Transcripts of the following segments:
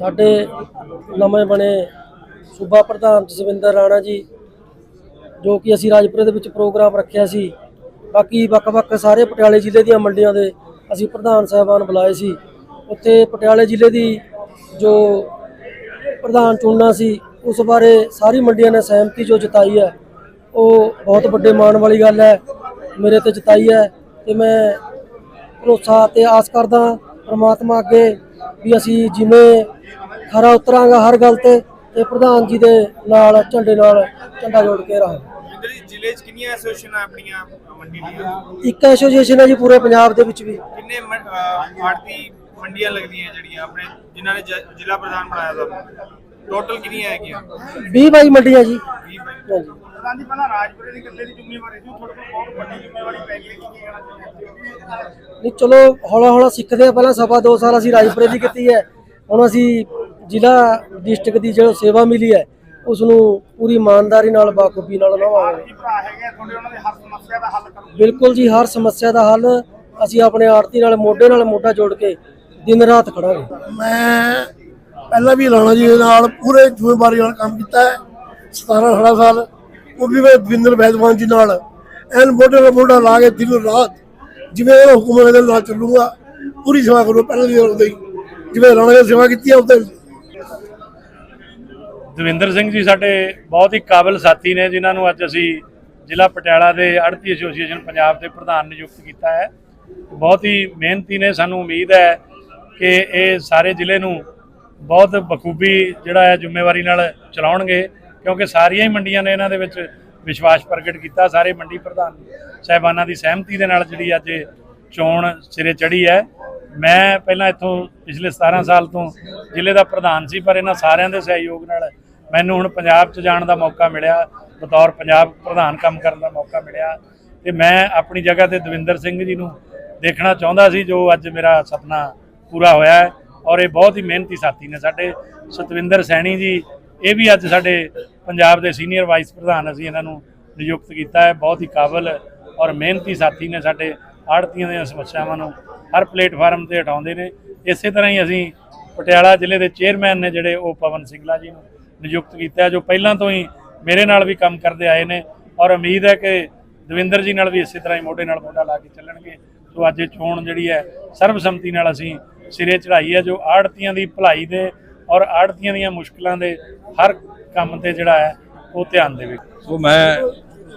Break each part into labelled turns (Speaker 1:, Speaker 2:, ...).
Speaker 1: ਸਾਡੇ ਨਵੇਂ ਬਣੇ ਸੂਬਾ ਪ੍ਰਧਾਨ ਜਸਵਿੰਦਰ ਰਾਣਾ ਜੀ, ਜੋ ਕਿ ਅਸੀਂ ਰਾਜਪੁਰੇ ਦੇ ਵਿੱਚ ਪ੍ਰੋਗਰਾਮ ਰੱਖਿਆ ਸੀ। ਬਾਕੀ ਵੱਖ-ਵੱਖ ਸਾਰੇ ਪਟਿਆਲੇ ਜ਼ਿਲ੍ਹੇ ਦੀਆਂ ਮੰਡੀਆਂ ਦੇ ਅਸੀਂ ਪ੍ਰਧਾਨ ਸਾਹਿਬਾਨ ਬੁਲਾਏ ਸੀ। ਉੱਥੇ ਪਟਿਆਲੇ ਜ਼ਿਲ੍ਹੇ ਦੀ ਜੋ ਪ੍ਰਧਾਨ ਚੁਣਨਾ ਸੀ, ਉਸ ਬਾਰੇ ਸਾਰੀ ਮੰਡੀਆਂ ਨੇ ਸਹਿਮਤੀ ਜੋ ਜਤਾਈ ਹੈ, ਉਹ ਬਹੁਤ ਵੱਡੇ ਮਾਣ ਵਾਲੀ ਗੱਲ ਹੈ, ਮੇਰੇ ਤੇ ਜਤਾਈ ਹੈ ਤੇ ਮੈਂ ਭਰੋਸਾ ਤੇ ਆਸ ਕਰਦਾ ਪਰਮਾਤਮਾ ਅੱਗੇ ਵੀ ਅਸੀਂ ਜਿਵੇਂ ਖਰਾ ਉਤਰਾਂਗਾ ਹਰ ਗੱਲ ਤੇ ਤੇ ਪ੍ਰਧਾਨ ਜੀ ਦੇ ਨਾਲ ਝੰਡੇ ਨਾਲ ਝੰਡਾ ਜੋੜ ਕੇ ਰਹਾਂਗੇ।
Speaker 2: ਜੀ ਜ਼ਿਲ੍ਹੇ 'ਚ ਕਿੰਨੀਆਂ ਐਸੋਸੀਏਸ਼ਨਾਂ ਆਪਣੀਆਂ ਮੰਡੀ ਦੀਆਂ?
Speaker 1: ਇੱਕ ਐਸੋਸੀਏਸ਼ਨ ਹੈ ਜੀ ਪੂਰੇ ਪੰਜਾਬ ਦੇ ਵਿੱਚ ਵੀ।
Speaker 2: ਕਿੰਨੇ ਆੜਤੀ ਮੰਡੀਆਂ ਲੱਗਦੀਆਂ ਜਿਹੜੀਆਂ ਆਪਣੇ ਜਿਨ੍ਹਾਂ ਨੇ ਜ- ਜ਼ਿਲ੍ਹਾ ਪ੍ਰਧਾਨ ਬਣਾਇਆ ਤੁਹਾਨੂੰ ਟੋਟਲ ਕਿੰਨੀਆਂ ਹੈਗੀਆਂ?
Speaker 1: 20 ਬਾਈ ਮੰਡੀਆਂ ਜੀ।
Speaker 2: 20 ਬਾਈ।
Speaker 1: ਹਾਂਜੀ।
Speaker 2: ਪ੍ਰਧਾਨ ਜੀ ਪਹਿਲਾਂ ਰਾਜਪੁਰੇ ਦੀ ਇਕੱਲੇ ਦੀ ਜ਼ਿੰਮੇਵਾਰੀ ਸੀ ਤੁਹਾਡੇ ਕੋਲ ਬਹੁਤ ਵੱਡੀ ਜ਼ਿੰਮੇਵਾਰੀ ਪੈ ਗਈ ਕੀ ਕਹਿਣਾ ਚਾਹੁੰਦੇ ਹੋ?
Speaker 1: ਨਹੀਂ ਚਲੋ ਹੌਲਾ ਹੌਲਾ ਸਿੱਖਦੇ ਆ ਪਹਿਲਾਂ ਸਵਾ ਦੋ ਸਾਲ ਅਸੀਂ ਰਾਜਪੁਰੇ ਦੀ ਕੀਤੀ ਹੈ। ਹੁਣ ਅਸੀਂ ਜ਼ਿਲ੍ਹਾ ਡਿਸਟ੍ਰਿਕਟ ਦੀ ਜੋ ਸੇਵਾ ਮਿਲੀ ਹੈ ਉਸ ਨੂੰ ਪੂਰੀ ਇਮਾਨਦਾਰੀ ਨਾਲ ਬਾਖੂਬੀ ਨਾਲ ਨਿਭਾਵਾਂਗੇ। ਬਿਲਕੁਲ ਜੀ ਹਰ ਸਮੱਸਿਆ ਦਾ ਹੱਲ। ਅਸੀਂ ਆਪਣੇ ਆੜਤੀ ਨਾਲ ਮੋਢੇ ਨਾਲ ਮੋਢਾ ਜੋੜ ਕੇ ਦਿਨ ਰਾਤ ਖੜਾਂਗੇ।
Speaker 3: ਮੈਂ ਪਹਿਲਾਂ ਵੀ ਰਾਣਾ ਜੀ ਦੇ ਨਾਲ ਪੂਰੇ ਜ਼ਿੰਮੇਵਾਰੀ ਨਾਲ ਕੰਮ ਕੀਤਾ ਹੈ 17 18 ਸਾਲ ਉਹ ਵੀ ਮੈਂ ਦਵਿੰਦਰ ਵੈਦਵਾਨ ਜੀ ਨਾਲ। ਐਨ ਮੋਢੇ ਨਾਲ ਮੋਢਾ ਲਾ ਕੇ ਦਿਨ ਰਾਤ ਜਿਵੇਂ ਇਹ ਹੁਕਮ ਦੇ ਨਾਲ ਚੱਲੂਗਾ, ਪੂਰੀ ਸੇਵਾ ਕਰੂੰ, ਪਹਿਲਾਂ ਵੀ ਉਹਦੇ ਜਿਵੇਂ ਰਾਣਾ ਸੇਵਾ ਕੀਤੀ ਹੈ ਉਹਦੇ
Speaker 4: ਦਵਿੰਦਰ ਸਿੰਘ ਜੀ ਸਾਡੇ ਬਹੁਤ ਹੀ ਕਾਬਿਲ ਸਾਥੀ ਨੇ, ਜਿਨ੍ਹਾਂ ਨੂੰ ਅੱਜ ਅਸੀਂ ਜ਼ਿਲ੍ਹਾ ਪਟਿਆਲਾ ਦੇ ਆੜਤੀ ਐਸੋਸੀਏਸ਼ਨ ਪੰਜਾਬ ਦੇ ਪ੍ਰਧਾਨ ਨਿਯੁਕਤ ਕੀਤਾ ਹੈ। ਬਹੁਤ ਹੀ ਮਿਹਨਤੀ ਨੇ, ਸਾਨੂੰ ਉਮੀਦ ਹੈ ਕਿ ਇਹ ਸਾਰੇ ਜ਼ਿਲ੍ਹੇ ਨੂੰ ਬਹੁਤ ਬਖੂਬੀ ਜਿਹੜਾ ਹੈ ਜ਼ਿੰਮੇਵਾਰੀ ਨਾਲ ਚਲਾਉਣਗੇ। ਕਿਉਂਕਿ ਸਾਰੀਆਂ ਹੀ ਮੰਡੀਆਂ ਨੇ ਇਹਨਾਂ ਦੇ ਵਿੱਚ ਵਿਸ਼ਵਾਸ ਪ੍ਰਗਟ ਕੀਤਾ, ਸਾਰੇ ਮੰਡੀ ਪ੍ਰਧਾਨ ਸਾਹਿਬਾਨਾਂ ਦੀ ਸਹਿਮਤੀ ਦੇ ਨਾਲ ਜਿਹੜੀ ਅੱਜ ਚੋਣ ਸਿਰੇ ਚੜੀ ਹੈ। ਮੈਂ ਪਹਿਲਾਂ ਇੱਥੋਂ ਪਿਛਲੇ 17 ਸਾਲ ਤੋਂ ਜ਼ਿਲ੍ਹੇ ਦਾ ਪ੍ਰਧਾਨ ਸੀ, ਪਰ ਇਹਨਾਂ ਸਾਰਿਆਂ ਦੇ ਸਹਿਯੋਗ ਨਾਲ ਮੈਨੂੰ ਹੁਣ ਪੰਜਾਬ 'ਚ ਜਾਣ ਦਾ ਮੌਕਾ ਮਿਲਿਆ, ਬਤੌਰ ਪੰਜਾਬ ਪ੍ਰਧਾਨ ਕੰਮ ਕਰਨ ਦਾ ਮੌਕਾ ਮਿਲਿਆ। ਤੇ ਮੈਂ ਆਪਣੀ ਜਗ੍ਹਾ ਤੇ ਦਵਿੰਦਰ ਸਿੰਘ ਜੀ ਨੂੰ ਦੇਖਣਾ ਚਾਹੁੰਦਾ ਸੀ, ਜੋ ਅੱਜ ਮੇਰਾ ਸੁਪਨਾ ਪੂਰਾ ਹੋਇਆ ਹੈ ਔਰ ਇਹ ਬਹੁਤ ਹੀ ਮਿਹਨਤੀ ਸਾਥੀ ਨੇ ਸਾਡੇ। ਸਤਵਿੰਦਰ ਸੈਣੀ ਜੀ ਇਹ ਵੀ ਅੱਜ ਸਾਡੇ ਪੰਜਾਬ ਦੇ ਸੀਨੀਅਰ ਵਾਈਸ ਪ੍ਰਧਾਨ ਅਸੀਂ ਇਹਨਾਂ ਨੂੰ ਨਿਯੁਕਤ ਕੀਤਾ ਹੈ। ਬਹੁਤ ਹੀ ਕਾਬਲ ਔਰ ਮਿਹਨਤੀ ਸਾਥੀ ਨੇ ਸਾਡੇ ਆੜਤੀਆਂ ਦੀਆਂ ਸਮੱਸਿਆਵਾਂ ਨੂੰ ਹਰ ਪਲੇਟਫਾਰਮ ਤੇ ਉਠਾਉਂਦੇ ਨੇ। ਇਸੇ ਤਰ੍ਹਾਂ ਹੀ ਅਸੀਂ ਪਟਿਆਲਾ ਜ਼ਿਲ੍ਹੇ ਦੇ ਚੇਅਰਮੈਨ ਨੇ ਜਿਹੜੇ ਉਹ ਪਵਨ ਸਿੰਘਲਾ ਜੀ ਨੂੰ ਨਿਯੁਕਤ ਕੀਤਾ ਜੋ ਪਹਿਲਾਂ ਤੋਂ ਹੀ ਮੇਰੇ ਨਾਲ ਵੀ ਕੰਮ ਕਰਦੇ ਆਏ ਨੇ ਔਰ ਉਮੀਦ ਹੈ ਕਿ ਦਵਿੰਦਰ ਜੀ ਨਾਲ ਵੀ ਇਸੇ ਤਰ੍ਹਾਂ ਹੀ ਮੋਢੇ ਨਾਲ ਮੋਢਾ ਲਾ ਕੇ ਚੱਲਣਗੇ। ਸੋ ਅੱਜ ਇਹ ਚੋਣ ਜਿਹੜੀ ਹੈ ਸਰਬਸੰਮਤੀ ਨਾਲ ਅਸੀਂ ਸਿਰੇ ਚੜਾਈ ਹੈ, ਜੋ ਆੜਤੀਆਂ ਦੀ ਭਲਾਈ ਦੇ ਔਰ ਆੜਤੀਆਂ ਦੀਆਂ ਮੁਸ਼ਕਲਾਂ ਦੇ ਹਰ ਕੰਮ ਤੇ ਜਿਹੜਾ ਹੈ, ਉਹ ਧਿਆਨ ਦੇਵੇ
Speaker 5: ਸੋ ਮੈਂ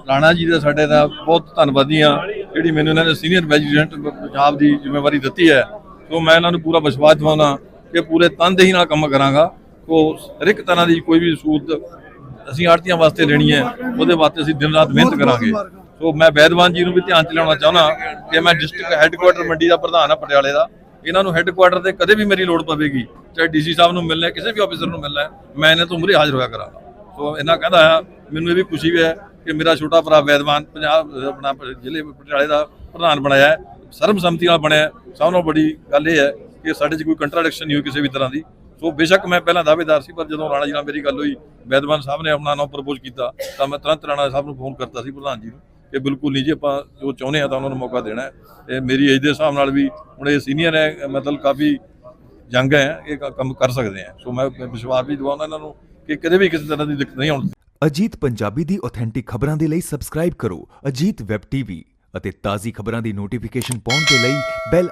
Speaker 5: ਰਾਣਾ ਜੀ ਦਾ, ਸਾਡੇ ਦਾ ਬਹੁਤ ਧੰਨਵਾਦੀ ਹਾਂ। ਜਿਹੜੀ ਮੈਨੂੰ ਇਹਨਾਂ ਨੇ ਸੀਨੀਅਰ ਪ੍ਰੈਜ਼ੀਡੈਂਟ ਪੰਜਾਬ ਦੀ ਜ਼ਿੰਮੇਵਾਰੀ ਦਿੱਤੀ ਹੈ। ਸੋ ਮੈਂ ਇਹਨਾਂ ਨੂੰ ਪੂਰਾ ਵਿਸ਼ਵਾਸ ਦਿਵਾਉਣਾ ਕਿ ਪੂਰੇ ਤਨਦੇਹੀ ਨਾਲ ਕੰਮ ਕਰਾਂਗਾ। ਸੋ ਹਰ ਇੱਕ ਤਰ੍ਹਾਂ ਦੀ ਕੋਈ ਵੀ ਸਹੂਲਤ ਅਸੀਂ ਆੜਤੀਆਂ ਵਾਸਤੇ ਲੈਣੀ ਹੈ, ਉਹਦੇ ਵਾਸਤੇ ਅਸੀਂ ਦਿਨ ਰਾਤ ਮਿਹਨਤ ਕਰਾਂਗੇ। ਸੋ ਮੈਂ ਵੈਦਵਾਨ ਜੀ ਨੂੰ ਵੀ ਧਿਆਨ ਚ ਲਿਆਉਣਾ ਚਾਹੁੰਦਾ ਕਿ ਮੈਂ ਡਿਸਟ੍ਰਿਕਟ ਹੈੱਡਕੁਆਟਰ ਮੰਡੀ ਦਾ ਪ੍ਰਧਾਨ ਹਾਂ, ਪਟਿਆਲੇ ਦਾ। ਇਹਨਾਂ ਨੂੰ ਹੈੱਡਕੁਆਟਰ ਤੇ ਕਦੇ ਵੀ ਮੇਰੀ ਲੋੜ ਪਵੇਗੀ, ਚਾਹੇ ਡੀਸੀ ਸਾਹਿਬ ਨੂੰ ਮਿਲਣਾ ਕਿਸੇ ਵੀ ਆਫੀਸਰ ਨੂੰ ਮਿਲਣਾ ਮੈਂ ਇਹਨਾਂ ਤੋਂ ਮੁਰੇ ਹਾਜ਼ਰ ਹੋਇਆ ਕਰਾਂਗਾ। ਸੋ ਇਹਨਾਂ ਕਹਿੰਦਾ ਹੈ, ਮੈਨੂੰ ਇਹ ਵੀ ਖੁਸ਼ੀ ਵੀ ਹੈ ਕਿ ਮੇਰਾ ਛੋਟਾ ਭਰਾ ਵੈਦਵਾਨ ਪੰਜਾਬ, ਆਪਣਾ ਜ਼ਿਲ੍ਹੇ ਪਟਿਆਲੇ ਦਾ ਪ੍ਰਧਾਨ ਬਣਾਇਆ ਹੈ, ਸਰਬਸੰਮਤੀ ਨਾਲ ਬਣਿਆ ਸਭ ਨਾਲੋਂ ਬੜੀ ਗੱਲ ਇਹ ਹੈ ਕਿ ਸਾਡੇ 'ਚ ਕੋਈ ਕੰਟਰਾਡਿਕਸ਼ਨ ਨਹੀਂ ਹੋਈ ਕਿਸੇ ਵੀ ਤਰ੍ਹਾਂ ਦੀ। ਸੋ ਬੇਸ਼ੱਕ ਮੈਂ ਪਹਿਲਾਂ ਦਾਅਵੇਦਾਰ ਸੀ, ਪਰ ਜਦੋਂ ਰਾਣਾ ਜੀ ਨਾਲ ਮੇਰੀ ਗੱਲ ਹੋਈ, ਵੈਦਵਾਨ ਸਾਹਿਬ ਨੇ ਆਪਣਾ ਨਾਮ ਪ੍ਰਪੋਜ਼ ਕੀਤਾ, ਤਾਂ ਮੈਂ ਤੁਰੰਤ ਰਾਣਾ ਸਾਹਿਬ ਨੂੰ ਫੋਨ ਕਰਤਾ ਸੀ ਪ੍ਰਧਾਨ ਜੀ ਨੂੰ। ਕਿ ਬਿਲਕੁਲ ਨਹੀਂ ਜੀ, ਆਪਾਂ ਜੋ ਚਾਹੁੰਦੇ ਆ ਤਾਂ ਉਹਨਾਂ ਨੂੰ ਮੌਕਾ ਦੇਣਾ ਇਹ ਮੇਰੀ ਏਜ ਦੇ ਹਿਸਾਬ ਨਾਲ ਵੀ ਹੁਣ ਇਹ ਸੀਨੀਅਰ ਹੈ, ਮਤਲਬ ਕਾਫੀ ਜੰਗ ਹੈ, ਇਹ ਕੰਮ ਕਰ ਸਕਦੇ ਆ। ਸੋ ਮੈਂ ਵਿਸ਼ਵਾਸ ਵੀ ਦਿਵਾਉਂਦਾ ਇਹਨਾਂ ਨੂੰ ਕਿ ਕਦੇ ਵੀ ਕਿਸੇ ਤਰ੍ਹਾਂ ਦੀ ਦਿੱਕਤ ਨਹੀਂ ਆਉਣ।
Speaker 6: ਅਜੀਤ ਪੰਜਾਬੀ ਦੀ ਆਥੈਂਟਿਕ ਖਬਰਾਂ ਦੇ ਲਈ ਸਬਸਕ੍ਰਾਈਬ ਕਰੋ ਅਜੀਤ ਵੈਬ ਟੀਵੀ ਅਤੇ ਤਾਜ਼ੀ ਖਬਰਾਂ ਦੀ ਨੋਟੀਫਿਕੇਸ਼ਨ ਪਾਉਣ ਦੇ ਲਈ ਬੈਲ